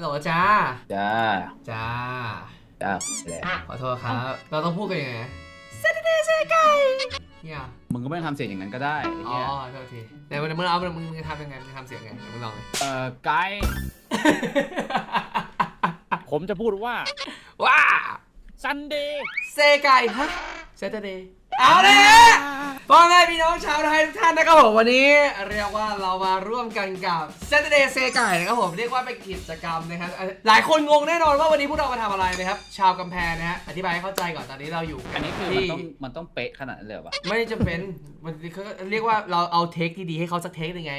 ฮัลโหลจ้า จ้า จ้า จ้าแหละขอโทษครับ เราต้องพูดกันยังไงเซตเดย์เซไก่เนี่ยมึงก็ไม่ต้องทำเสียงอย่างนั้นก็ได้ไอ้อ๋อเหี้ยโทษทีไหนมึงมึงเอามึงมึงทำยังไงมึงทำเสียงไงเดี๋ยวมึงลองเลยเอ่อไกด์ผมจะพูดว่าว้าซันเดย์เซไก่ฮะเซตเดย์ เอาเลยพ่อแม่พี่น้องชาวไทยทุกท่านนะครับผมวันนี้เรียกว่าเรามาร่วมกันกับ Saturday เซไก่นะครับผมเรียกว่าเป็นกิจกรรมนะครับหลายคนงงแน่นอนว่าวันนี้พวกเรามาทำอะไรนะครับ ชาวกำแพงนะฮะอธิบายให้เข้าใจก่อนตอนนี้เราอยู่อันนี้คือมันที่ต้องมันต้องเป๊ะขนาดนั้นเลยเหรอวะไม่จำเป็นมันเขาเรียกว่าเราเอาเทคดีๆให้เขาสักเทคหนึ่งไง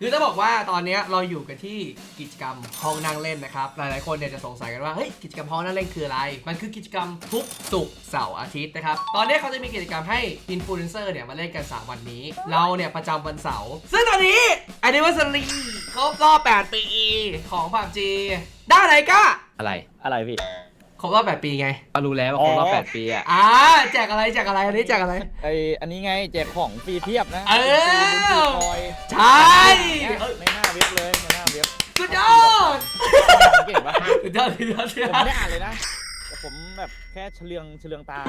คือต้องบอกว่าตอนเนี้ยเราอยู่กันที่กิจกรรมห้องนั่งเล่นนะครับ หลายๆคนเนี่ยจะสงสัยกันว่าเฮ้ยกิจกรรมห้องนั่งเล่นคืออะไร มันคือกิจกรรมทุกศุกร์เสาร์อาทิตย์นะครับ ตอนนี้เขาจะมีกิจกรรมให้อินฟลูเอนเซอร์เนี่ยมาเล่นกัน3วันนี้ เราเนี่ยประจำวันเสาร์ซึ่งตอนนี้ anniversary ครบรอบ8ปีของ PUBG ได้อะไรก็อะไรอะไรพี่ค รบรอบ8ปีไงก็รู้แล้วว่าครบรอบอ๋อแปดปีอะ อ่าแจกอะไรแจกอะไรอันนี้แจกอะไร ไออันนี้ไงแจกของฟรีเพียบนะเออ ฟรีลุ้นฟรีคอยใช่เนี่ยในหน้าเว็บเลยในหน้าเว็บสุดยอดสังเกตปะสุดยอดสุดยอดสุดยผมอด ไม่ได้อ่านเลยนะแต่ ผมแบบแค่เฉลืองเฉลืองตา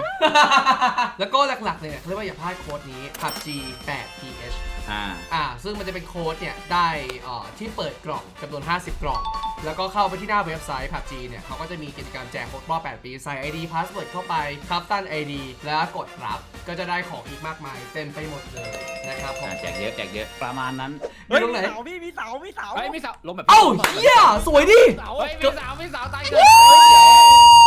แล้วก็หลักๆเลยเนี่ยเขาเรียกว่าอย่าพลาดโค้ดนี้ PUBG 8 PH อ่า อ่า ซึ่งมันจะเป็นโค้ดเนี่ย ได้เอ่อที่เปิดกล่องจำนวน 50 กล่อง แล้วก็เข้าไปที่หน้าเว็บไซต์ PUBG เนี่ยเขาก็จะมีกิจกรรมแจกครบรอบ8ปี ใส่ ID Password เข้าไปครับตั้น ID แล้วกดรับ ก็จะได้ของอีกมากมาย เต็มไปหมดเลยนะครับผมอ่าแจกเยอะแจกเยอะประมาณนั้นมีตรงไหนเสาพี่มีเสามีเสาเฮ้ยไม่สาวลงแบบเอ้าเฮียสวยดิ เสาเฮ้ยไม่สาวไม่สาวตายเกินอะ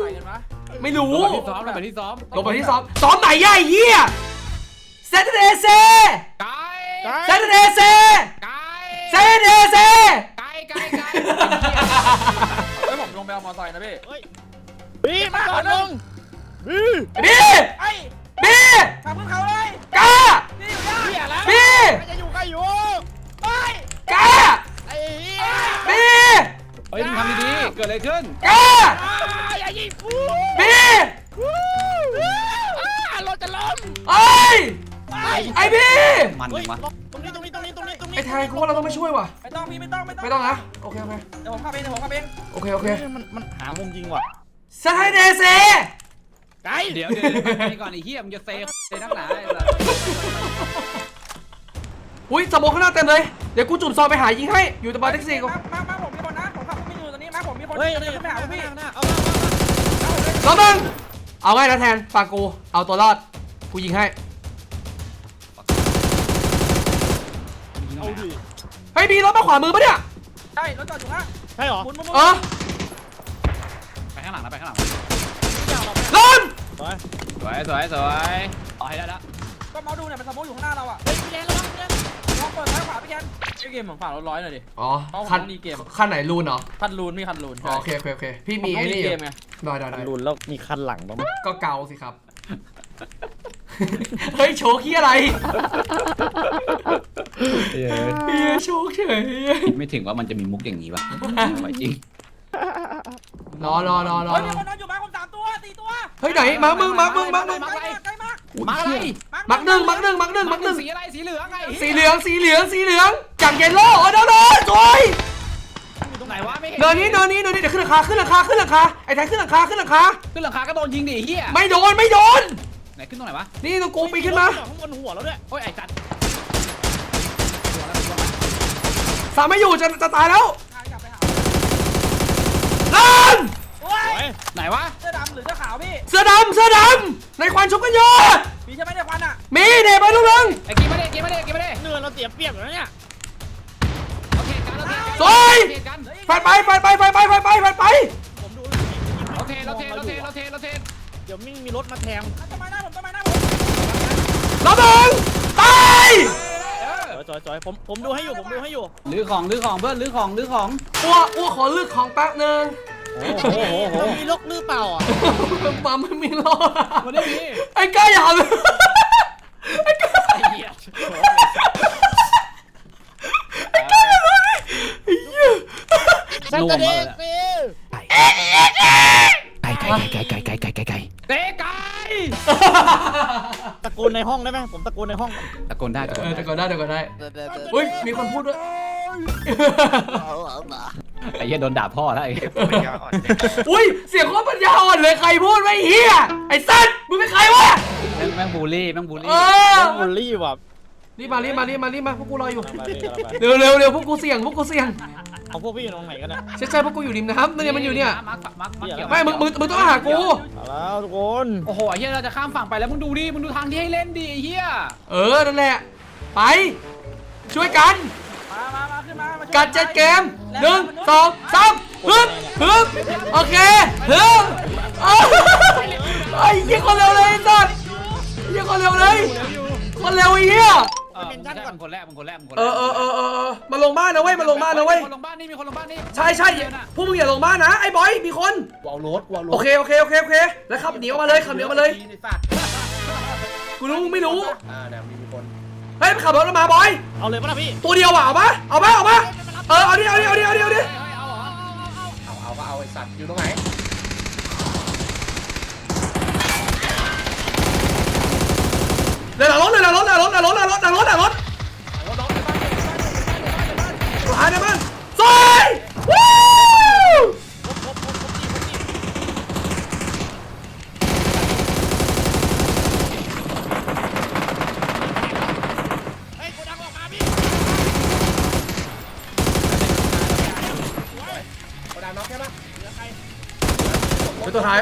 ไรกันวะไม่รู้ ลงแบบที่ซ้อมลงแบบที่ซ้อมลงไปที่ซ้อม ซ้อมไหนย่าไอ้เฮีย Saturday s ไกด์ Saturday s ไกด์ Saturday s ไกด์ไกด์ไกด์เฮ้ยผมลงไปเอามอไซค์นะพี่เฮ้ยพี่มาก่อนลงพี่บีไอ้บีทำเพื่อเขาเลยกล้านี่อยู่ได้เหี้ยแล้วบีใครจะอยู่ใครอยู่ไปกล้าไอ้เหี้ยบีเฮ้ยมึงทำดีๆ เกิดอะไรขึ้นกล้าอ้าวอย่ายิงกูบีอ้าวรถจะล้มเอ้ยไอบีมันเฮ้ยวะตรงนี้ตรงนี้ตรงนี้ตรงนี้ตรงนี้ไอไทยกูว่าเราต้องไม่ช่วยว่ะ ไม่ต้องพี่ไม่ต้องไม่ต้องไม่ต้องนะโอเคโอเคเดี๋ยวผมขับเองเดี๋ยวผมขับเองโอเคโอเคเฮ้ยมันมันหามุมยิงว่ะสไตเดเซไกด์เดี๋ยวเดี๋ยวไปก่อนไอ้เหี้ยมึงจะเซฟเซนักหนาไอ้สัสอุ้ยสมองข้างหน้าเต็มเลย เดี๋ยวกูจุ่มซองไปหายิงให้ อยู่ตะบอลแท็กซี่กูมามามาผมมีคนนะผมขับไม่อยู่ตอนนี้มา ผมมีคนเฮ้ยจะนี่ขึ้นไปหาพวกพี่หน้าเอารอบหนึงเอาไงนะแทนฝากกู เอาตัวรอด กูยิงให้ เอาดิเฮ้ยบีรถมาขวามือปะเนี่ย ใช่รถจอดอยู่ฮะใช่เหรอหมุนหมุนหมุนเออไปข้างหลังนะไปข้างหลังลนเฮ้ยสวยสวยสวยเอาให้ได้ละก็เมาส์ดูเนี่ยมันสมมติอยู่ข้างหน้าเราอะพี่แดนระวังพี่แดนลอง เปิดซ้ายขวาพี่แกนไอเกมผมฝากรถร้อยหน่อยดิ อ๋อเอาผมคันมีเกม คันไหนรูนเหรอคันรูนมีคันรูนอ๋อโอเคโอเคโอเคพี่มีมีไอ้นี่อเกยู่มไงได้ได้ได้รุนแล้วมีคันหลังบ้างไหมก็เกาสิครับ เฮ้ยโชว์ขี้อะไรเฮียโชว์เฉยไม่ถึงว่ามันจะมีมุกอย่างนี้วะไหวจริงรอรอรอรอเฮ้ยมีคนนอนอยู่มาคนสามตัวสี่ตัวเฮ้ยไหนมามึงมามึงมามึง ใกล้มากใกล้ มากมาอะไรมักหนึ่งมักหนึ่งมักหนึ่งมักหนึ่งสีอะไรสีเหลืองไงสีเหลืองสีเหลืองสีเหลืองจากเยลโล่โอ้โดนโดนสวยอยู่ตรงไหนวะไม่เห็นเดินนี้เดินนี้เดินนี้เดี๋ยวขึ้นหลังคาขึ้นหลังคาขึ้นหลังคาไอ้แทนขึ้นหลังคาขึ้นหลังคาขึ้นหลังคาก็โดนยิงดิเฮียไม่โดนไม่โดน ไหนขึ้นตรงไหนวะนี่ตรงกูปีนขึ้นมาข้างบนหัวแล้วด้วยโอ้ยไอ้จัดสามไม่อยู่จะจะตายแล้วพากลับไปหาลั่นโอ้ย ไหนวะ เสื้อดำหรือเสื้อขาวพี่ เสื้อดำเสื้อดำในควันชุบกันโยดมีใช่ไหมในควันอะ มีเด็ไปลูกนึงไอ้กินมาดิกินมาดิกินมาดิเนื้อเราเสียเปรียบแล้วเนี่ยโอเคกันโอเคสวยโอเคกันไฟไปไฟไปไฟไปไฟไปไฟไปผมดูโอเคเราเทเราเทเราเทเราเทเดี๋ยวมิ่งมีรถมาแทงต้นไม้หน้าผมต้นไม้หน้าผมรอบหนึ่งตายจอยจอยผมผมดูให้อยู่ผมดูให้อยู่ลื้อของลื้อของเพื่อนลื้อของลื้อของอ้วอ้วขอเลือกของแป๊บนึง โอ้โหมันมีรถหรือเปล่าอะมาไม่มีรอมันไม่มีไอ้ก้าอย่าเลยไอ้ก้าไอ้เหี้ยไอ้ก้าอย่าเลยไอ้เหี้ยสัตว์เด็กฟิลไก่ไก่ไก่ไก่ไก่ไก่ไก่ไก่เตะไก่ตะโกนในห้องได้ไหมผมตะโกนในห้องตะโกนได้ตะโกนเออได้เดี๋ยวก่อนได้เดี๋ยวก่อนได้อุ้ยมีคนพูดด้วย ไอ้เหี้ยโดนด่าพ่อแล้วไอ้อุ้ยเสียงโคตรปัญญาอ่อนเลยใครพูดไม่เฮียไอ้สัตว์มึงเป็นใครวะ แม่งแม่งบูลลี่แม่งบูลเอลี่อบูลลี่แบบรีบมารีบมารีบมารีบมาพวกกูรออยู่มาพี่กำลังไปเร็วเร็วเร็วพวกกูเสี่ยงพวกกูเสี่ยงเอาพวกพี่อยู่ตรงไหนกันเนี่ยใช่ใช่พวกกูอยู่ริมน้ำเนี่ยมันอยู่เนี่ยมาร์คมาร์คมาร์คเกี่ยวไม่มึงมึงมึงต้องมาหากูมาแล้วทุกคนโอ้โหไอ้เหี้ยเราจะข้ามฝั่งไปแล้วมึงดูดิมึงดูทางที่ให้เล่นดิไอ้เหี้ยเออนั่นแหละไป ช่วยกันมามามา ขึ้นมามาช่วยกัดเจ็ดเกมหนึ่งสองสามฮึบฮึบโอเคฮึบโอ้ยไอ้ยี่คนเร็วเลยไอ้สัสยี่คนเร็วเลยคนเร็วไอ้เหี้ยเออมึงใช่มึงคนแรกมึงคนแรกมึงคนแรกเออเออเออเออเออมาลงบ้านนะเว้ยมาลงบ้านนะเว้ยมีคนลงบ้านนี่มีคนลงบ้านนี่ใช่ใช่พวกมึงอย่าลงบ้านนะไอ้บอยมีคนกูเอารถกูเอารโอถเคโอเคโอเคโอเคแล้วขับหนีออกมาเลยขับหนีออกมาเลยไอ้สัตว์กูรู้มึงไม่รู้อ่าเนี่ยมีคนเฮ้ย มันขับรถมาบอย เอาเลยปะล่ะพี่ตัวเดียวอะเอาปะเอาปะเอาปะเออเอาดิเอาดิเอาดิเอาดิเอาดิเอาเอาก็เอาไอ้สัตว์อยู่ตรงไหนเลยหลังรถเลยหลังรถหลังรถหลังรถหลังรถหลังรถหลังรถสุดท้ายนะมันสวยวู้เ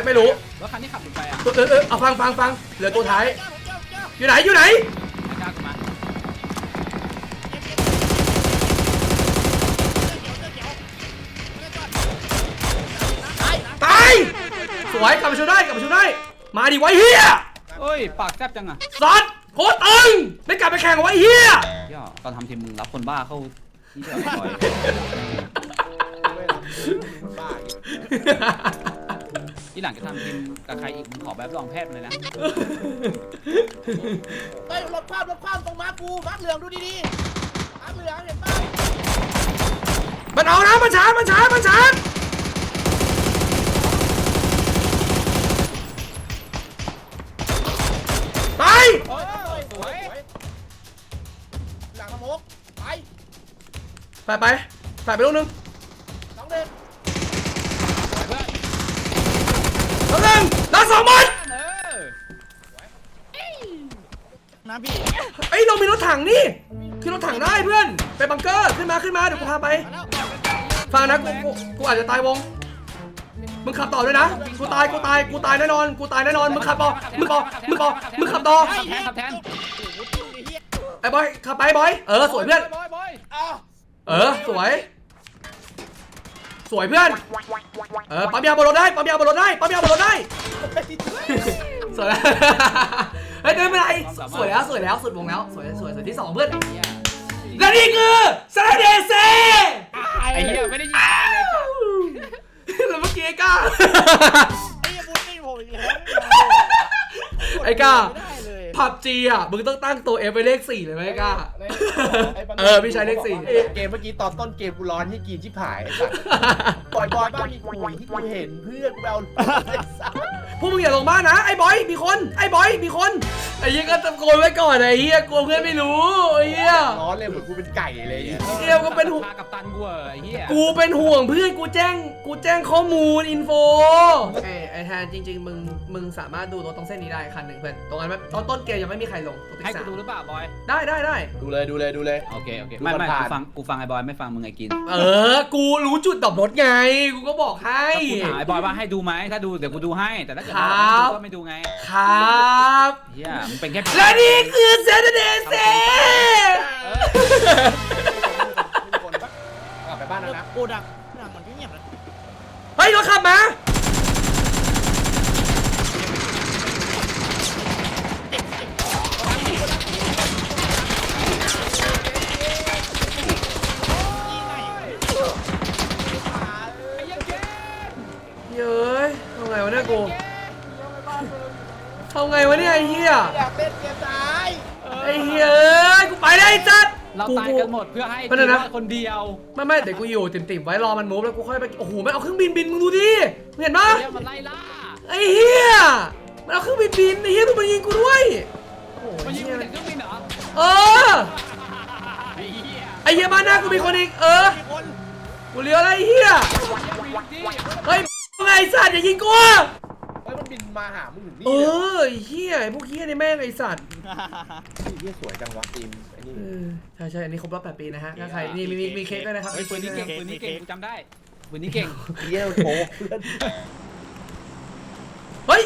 ไม่รู้แล้วคันที่ขับไปอะตัวเออเออเอาฟังฟังฟังเหลือตัวท้ายเจ้าเจ้าเจ้าอยู่ไหนอยู่ไหนไม่กล้าขึ้นมาตายสวยกลับมาช่วยได้กลับมาช่วยได้ มาดิไว้เฮียเอ้ยปากแซ่บจังอะสัตว์โคตรตึงได้กลับไปแข่งกับไว้เฮียเหี้ยตอนทำทีมมึงรับคนบ้าเข้าที่เดียวบ่อยไม่รับบ้าอีก ที่หลังจะทำทีมกับใครอีกมึงขอแบบรองแพทย์มาเลยนะ เฮ้ยรถคว่ำรถคว่ำตรงม้ากูม้าเหลืองดูดีๆม้าเหลืองเห็นป่ะมันเอานะมันช้ามันช้ามันช้าตายโอ้ยสวยหลังมามกไปไปไปไปไปลูกนึงสองเด็ก ลูกนึงแล้วสองบอลเออนะพี่ไอ้ยเรามีรถถังนี่ขึ้นรถถังได้เพื่อน ไปบังเกอร์ขึ้นมาขึ้นมาเดี๋ยวกูพาไปมาแล้วฟังนะกูกูกูอาจจะตายวงมึงขับต่อด้วยนะกูตายกูตายกูตายแน่นอนกูตายแน่นอนมึงขับต่อมึงต่อมึงต่อมึงขับต่อขับแทนขับแทนไอ้บอยขับไปบอยเออสวยเพื่อนบอยบอยอ้าวเออสวย สวยเพื่อน เออปั๊มยาบนรถได้ปั๊มยาบนรถได้ปั๊มยาบนรถได้ สวยแล้วเฮ้ยไม่เป็นไรสวยแล้วสวยแล้วสุดวงแล้วสวยสวยสวยที่สองเพื่อนเหี้ยและนี่คือซาเดเซไอ้เหี้ยไม่ได้ยิงอะไรเลยสัตว์แล้วเมื่อกี้ไอ้ก้าไอ้ยบูลลี่ผมอีกแล้วไอ้ก้าไม่ได้เลย ผับจีอะ มึงต้องตั้งตัวเอฟไว้เลขสี่เลยไหมไอ้ก้า เออพี่ใช้เลขสี่ เกมเมื่อกี้ตอนต้นเกมกูร้อนที่กินชิบหายไอ้สัตว์ปล่อยบอยบ้างมีโอ้ยที่กูเห็นเพื่อนกูไปเอาไอ้สัตว์พวกมึงอย่าลงบ้านนะ ไอ้บอยมีคน ไอ้บอยมีคน ไอ้เหี้ยก็ตะโกนไว้ก่อนไอ้เหี้ยกลัวเพื่อนไม่รู้ไอ้เหี้ย ร้อนเลยเหมือนกูเป็นไก่เลยเหี้ยก็เป็นห่วงพากับตันกูเหรอไอ้เหี้ยกูเป็นห่วงเพื่อนกูแจ้ง กูแจ้งข้อมูลอินโฟเอ้ไอ้แทนจริง ๆ มึงมึงสามารถดูรถตรงเส้นนี้ได้คันหนึ่งเพื่อนตรงนั้นตอนต้นเกมยังไม่มีใครลงตรงที่ให้กูสามดูหรือเปล่าบอย ได้ได้ได้ดูเลยดูเลยดูเลย โอเคโอเคดูไม่ไม่ผ่ากูนๆฟังกูฟังไอ้บอยไม่ฟังมึงไอ้กินเออ กูรู้จุดดรอปรถไง กูก็บอกให้กูถามไอ้บอยว่าให้ดูไหมถ้าดูเดี๋ยวกูดูให้แต่ถ้าเกิดครับก็ไม่ดูไงครับ เฮียมึงเป็นแค่และนี่คือเซนเดเซมีคนปะกลับไปบ้านแล้วนะกูดังดังมันเงียบๆนะเฮ้ยรถขับมา เย้ยทำไงวะเนี่ยกูทำไงวะเนี่ยไอ้เหี้ยอยากเล่นเกมตายไอ้เหี้ยเอ้ยกูไปได้จัด เราตายกันหมดเพื่อให้ไม่ได้นะทีมรอดคนเดียวไม่ไม่เดี๋ยวกูอยู่ติ่มๆไว้รอมันมูฟแล้วกูค่อยไปโอ้โหมันเอาเครื่องบินบินมึงดูดิมึงเห็นปะเรียกมันไล่ล่าไอ้เหี้ยมันเอาเครื่องบินบินไอ้เหี้ยดูมันยิงกูด้วยโอ้โหมันยิงเหี้ยมันจากเครื่องบินเหรอเออไอ้เหี้ยไอ้อ้เหี้ยบ้านหน้ากูมีคนอีกเออมีคนกูเลี้ยวอะไรเหี้ย เฮ้ย ไงสัตว์อย่ายิงกูเฮ้ยมันบินมาหามึงถึงนี่เอเลยอไอ้เหี้ยไอ้พวกเหี้ยนี่แม่งไอ้สัตว์นี่เหี้ยสวยจังวะทีมไอ้นี่เออใช่ใช่อันนี้ครบรอบแปดปีนะฮะถ้าใครนี่มีมีมีเค้กด้วยนะครับเฮ้ยปืนนี้เก่งปืนนี้เก่งกูจำได้ปืนนี้เก่งเหี้ยโผล่เพื่อนเฮ้ย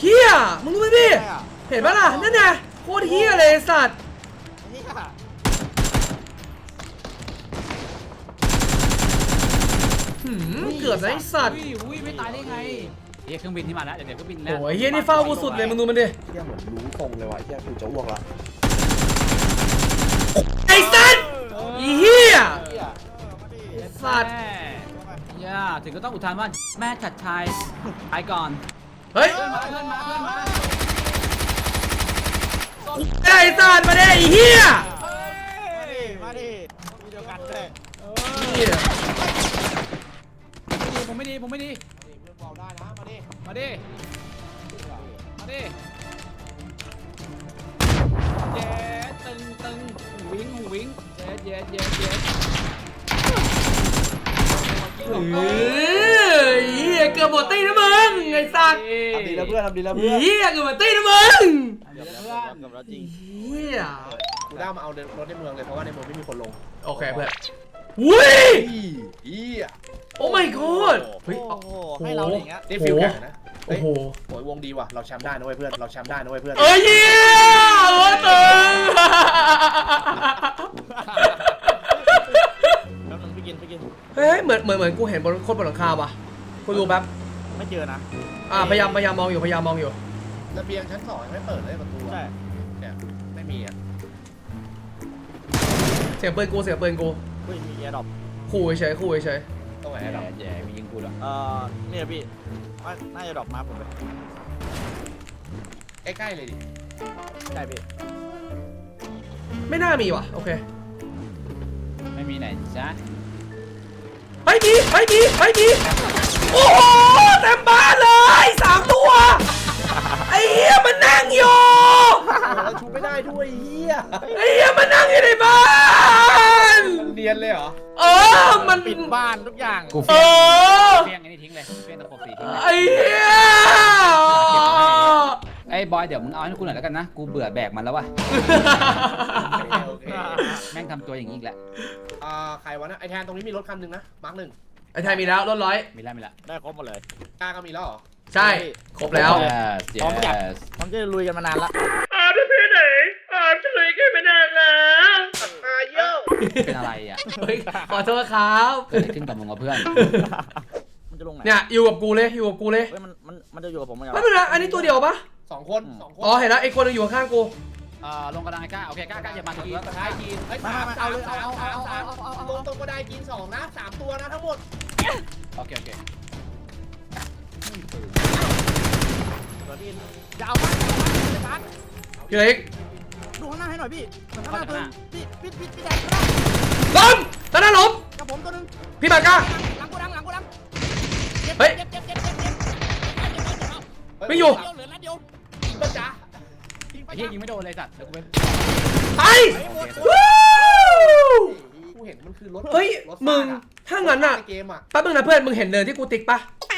เหี้ยมึงดูดิใช่อะเห็นปะล่ะนั่นไงโคตรเหี้ยเลยไอ้สัตว์นี่ค่ะ หืมเกือบนะไอ้สัตว์ อุ้ยอุ้ยไม่ตายได้ไงเฮียเครื่องบินที่มาแล้วเดี๋ยวเดี๋ยวเครื่องบินแล้วโอ้ยเหี้ยนี่เฝ้ากูสุดเลยมึงดูมันดิเหี้ยเหมือนรู้ทรงเลยวะเหี้ยกูจะอ้วกละไอ้สัตว์อีเหี้ยเหี้ยสัตว์ แม่ย่าถึงก็ต้องอุทานว่าแม่จัดชายไปก่อนเฮ้ยเพื่อนมาเพื่อนมาเพื่อนมาไอ้สัตว์มาดิไอ้เหี้ยมาดิมาดิมีเดียวกันเลยเหี้ย ผมไม่ดีผมไม่ดีเรื่องเบาได้นะ มาดิมาดิ มาดิเย้ตึงตึงหูวิ่งหูวิ่งเย้เย้เย้เย้เฮ้ยเหี้ยเกือบหมดตีนะมึงไอ้สัตว์ทำดีแล้วเพื่อนทำดีแล้วเพื่อนเหี้ยเกือบหมดตีนะมึงเกือบแล้วเพื่อนเกือบแล้วจริงเหี้ยกูได้มาเอารถในเมืองเลยเพราะว่าในเมืองไม่มีคนลง โอเคเพื่อน อุ้ยเหี้ยโอ้ my god เฮ้ย โอ้โหให้เราอย่างเงี้ย นี่ฟิลแข่งนะโอ้โห โอ้ยวงดีว่ะ เราแชมป์ได้นะเว้ยเพื่อน เราแชมป์ได้นะเว้ยเพื่อน เอ้ยเหี้ยโอ้ตึงแล้วนึงไปกินไปกิน เฮ้ยเหมือนเหมือนเหมือนกูเห็นบนคนบนหลังคาว่ะกูดูแป๊บไม่เจอนะอ่าพยายามพยายามมองอยู่พยายามมองอยู่ ระเบียงชั้นสองยังไม่เปิดเลยประตูใช่อะเนี่ยไม่มีอะเสียงปืนกูเสียงปืนกู เฮ้ยมีแอร์ดรอปขู่เฉยๆขู่เฉยตรงไหนแย่อะดอกแย่มียิงกูด้วยเอ่อเนี่ยพี่ว่าน่าจะดรอปมาผมเลยใกล้ๆเลยดิ ใช่พี่ๆไม่น่ามีว่ะ โอเค ไม่มีไหนจ้ะเฮ้ยมีเฮ้ยมีเฮ้ยมีโอ้โหเต็มบ้านเลยสามตัว ไอ้เหี้ยมันนั่งอยู่โอ้เราชูไม่ได้ด้วยเฮียไอ้เหี้ยมันนั่งอยู่ในบ้านมั นเนียนเลยเหรอ เออมันปิดบ้านทุกอย่างกูเอเฟี้ยงอเฟี้ยงไอ้นี่ทิ้งเลยเฟี้ยงตะโขบสีทิ้งเลยไอ้เหี้ยไอ้บอยเดี๋ยวมึงเอาให้กูหน่อยแล้วกันนะ กูเบื่อแบกมันแล้วว่ะ โอเคโอเคแม่งทำตัวอย่างนี้อีกแล้วอ่าใครวะนะไอแทนตรงนี้มีรถคันหนึ่งนะมาร์คหนึ่งไอ้ไทยมีแล้วรถร้อย มีแล้วมีแล้วได้ครบหมดเลย กล้าก็มีแล้วเหรอใช่ ครบแล้ว yes พร้อมจัด yes ผมจะลุยกันมานานละ อาร์ตไปไหนอาร์ตเลยกันไปนานแล้วอ่าเยอะเป็นอะไรอะเฮ้ยขอโทษครับเกิดอะไรขึ้นกับมึงวะเพื่อน มันจะลงไหนเนี่ยอยู่กับกูเลยอยู่กับกูเลยเฮ้ยมันมันมันจะอยู่กับผมมั้ยไม่เป็นไรอันนี้ตัวเดียวปะสองคนสองคนอ๋อเห็นแล้วไอ้คนหนึงอยู่ข้างๆกูเอ่อลงกระดานไอ้ก้าโอเคก้าก้าอย่ามาตรงนี้ท้ายกินไอ้ยมาสามมาสาเอามเลยสามเอาสามเอาสามเอาเอาเอาลงตรงกระไดกินสองนะสามตัวนะทั้งหมดโอเคโอเคจะเอาบ้านจะบ้านพี่เล็ก ดูข้างหน้าให้หน่อยพี่ข้างหน้าตัวนึงพี่พี่พี่พี่แดงล้มตอนนั้นล้มกับผมตัวนึงพี่บาก้าหลังกูดังหลังกูดังเฮ้ยเจ็บเจ็บเจ็บเจ็บเจ็บไม่อยู่เดียวเหลือนัดเดียวป้าจ๋ายิงไปไอ้เหี้ยยิงไม่โดนเลยสัตว์เดี๋ยวกูไปไปวู้กูเห็นมันคือรถเฮ้ยรถมึงซากถ้างั้นอะในเกมอะแป๊บนึงนะเพื่อนมึงเห็นเนินที่กูติ๊กปะไ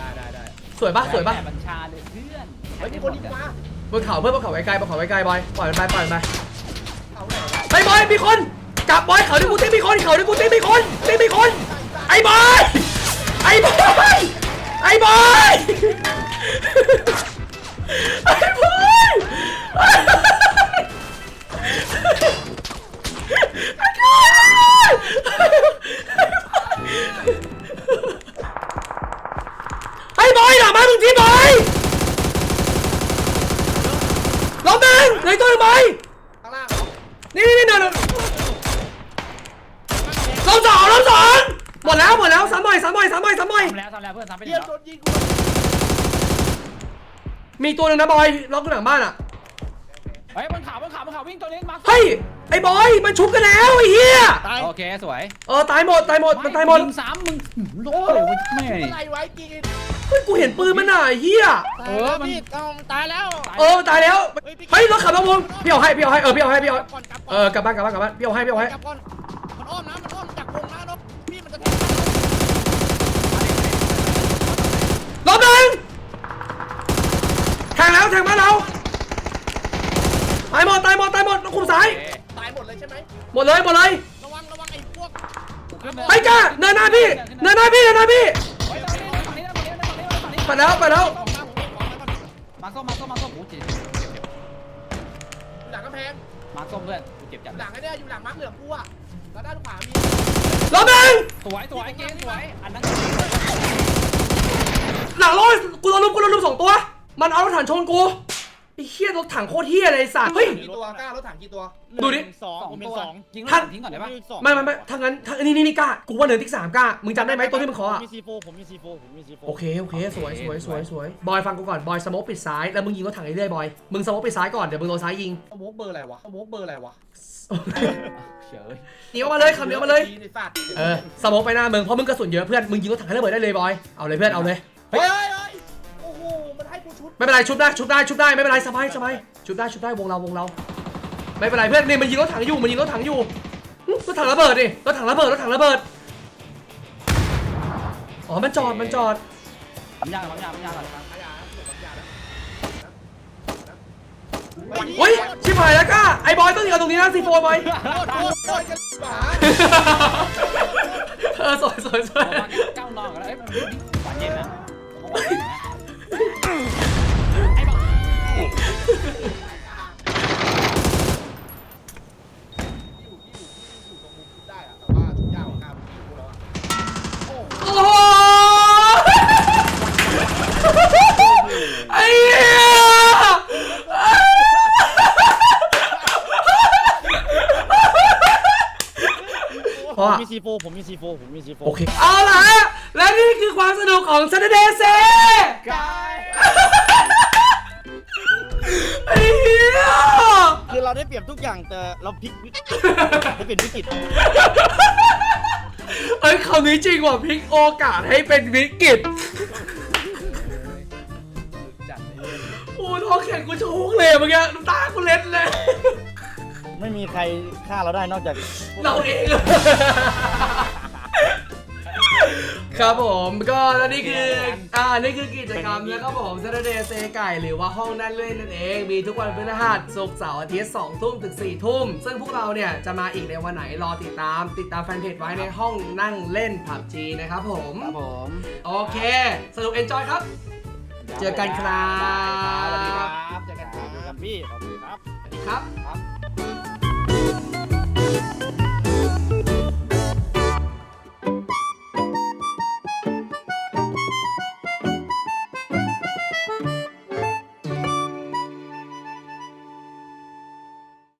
ด้ได้ได้สวยปะสวยปะแม่บัญชาเลยเพื่อนเฮ้ยมีคนยิงมา บนเขาเพื่อนบนเขาไกลๆบนเขาไกลๆบอยปล่อยมันไปปล่อยมันไปเอาไหนวะไปบอยมีคนกลับบอยเขาที่กูติ๊กมีคนเขาที่กูติ๊กมีคนติ๊กมีคน ไอ้บอยไอ้บอยไอ้บอยไอ้บอย ทำแล้วทำแล้วเพื่อนทำไปเฮียแล้วโดนยิงกูมีตัวหนึ่งนะบอยล็อกอยู่หลังบ้านอะ เฮ้ยบนเขาบนเขาบนเขาวิ่งตัวนี้มาเฮ้ย ไอ้บอยมันชุบกันแล้วไอ้เหี้ย ตายโอเคสวยเออตายหมดตายหมดมันตายหมดยิงสามมึงหืมโลกเลยเว้ยแม่อะไรไว้กินฮ้ยกูเห็นปืนมันหน่อยเฮียเออพี่เอาตายแล้วเออตายแล้วฮ้พี่เฮ้ยรถขับมามุมพี่เอาให้พี่เอาให้เออพี่เอาให้พี่เอาก่อนกลับเออกลับบ้านกลับบ้านกลับบ้านพี่เอาให้พี่เอาให้กลับก่อนมันอ้อมนะมันอ้อมจากวงนะนกพี่มันจะแทง รถห นึ่งแทงแล้วแทงบ้านเราตายหมดตายหมดตายหมดคุมซ้ายตายหมดเลยใช่ไหมหมดเลยหมดเลยระวังระวังไอ้พวกไปจ้าเนินหน้าพี่เนินหน้าพี่เนินหน้าพี่เฮ้ยฝั่งนี้ฝั่งนี้ฝั่งนี้ฝั่งนี้ฝั่งนี้ไปแล้วไปแล้วออกมาผมเก็บของไว้ก่อนมาส้มมาส้มมาส้มโอ้เจ็บเจ็บเจ็บเจ็บอยู่หลังกำแพงมาส้มเพื่อนกูเจ็บอจัดยู่หลังไอ้เนี่ยอยู่หลังมาร์คเหลืองกูอะแล้วด้านขวามีรถหนึ่งสวยสวยเกมสวยอันนั้น หลังรถกูโดนลุมกูโดนลุมสองตัว มันเอารถถังชนกูไอ้เฮียรถถังโคตรเฮียเลยไอ้สัตว์เฮ้ย กี่ตัวกล้ารถถังกี่ตัวดูดิ สองผมมีสองยิงท่านทิ้งก่อนได้ปะผมมีสองไม่ไม่ไม่ถ้างั้นถ้านี่นี่นี่กล้ากูว่าเนินที่สามกล้ามึงจำได้ไหมตัวที่มึงขอผมอะมีซีโฟผมมีซีโฟผมมีซีโฟโอเคโอเคสวยสวยสวยสวยบอยฟังกูก่อนบอยสโมกปิดซ้ายแล้วมึงยิงรถถังเรื่อยๆบอยมึงสโมกปิดซ้ายก่อนเดี๋ยวมึงโดนซ้ายยิงสโมกเบอร์อะไรวะสโมกเบอร์อะไรวะเฉยหนีออกมาเลยคำเดียวมาเลยไอ้สัตว์เออสโมกไปหน้ามึงเพราะมึงกระสุนเยอะเพื่อนมึงยิงรถถังให้ระเบิดได้เลยบอยเอาเลยเพื่อนเอาเลย เฮ้ยเฮ้ยเฮ้ยโอ้โห มันให้กูชุดไม่เป็นไรชุบได้ชุบได้ชุบได้ไม่เป็นไรสบายสบายชุบได้ชุบได้วงเราวงเรา ไม่เป็นไรเพื่อนนี่มันยิงรถถังอยู่มันยิงรถถังอยู่อื้อรถถังระเบิดดิรถถังระเบิดรถถังระเบิดอ๋อมันจอดมันจอดทำยากทำยากทำยากก่อนขยะนะเดี๋ยวขยะนะเฮ้ยชิบหายแล้วก้าไอ้บอยต้องยิงเอาตรงนี้นะซีโฟบอยโอ้ยโอ้ยกันหมาเออสวยสวยสวย โฟผมมีซีโฟผมมีซีโฟโอเค เอาล่ะฮะและนี่คือความสนุกของ Saturday s a กายไอ้เหี้ยคือเราได้เปรียบทุกอย่างแต่เราพลิกวิกได้เปลี่ยนวิกฤตเอ้ยคำนี้จริงว่ะพลิกโอกาสให้เป็นวิกฤตจัดเลยโอ้ท้องแข็งกูโชกเลยอะเมื่อกี้น้ำตากูเล็ดเลย ไม่มีใครฆ่าเราได้นอกจากเราเอง ครับผมก็แล้วนี่คืออ่านี่คือกิจกรรมนะครับผม Saturday s a y ไก่หรือว่าห้องนั่นเล่นนั่นเอง มีทุกวันพฤหัสศุกร์เสาร์อาทิตย์2ทุ่มถึง4ทุ่ม ซึ่งพวกเราเนี่ยจะมาอีกในวันไหนรอติดตาม ติดตามแฟนเพจไว้ในห้องนั่งเล่นผับจีนะครับผม ครับผมโอเค สนุก enjoy ครับ เจอกันครับ สวัสดีครับ เจอกันครับกับพี่ขอบคุณครับครับ ครับ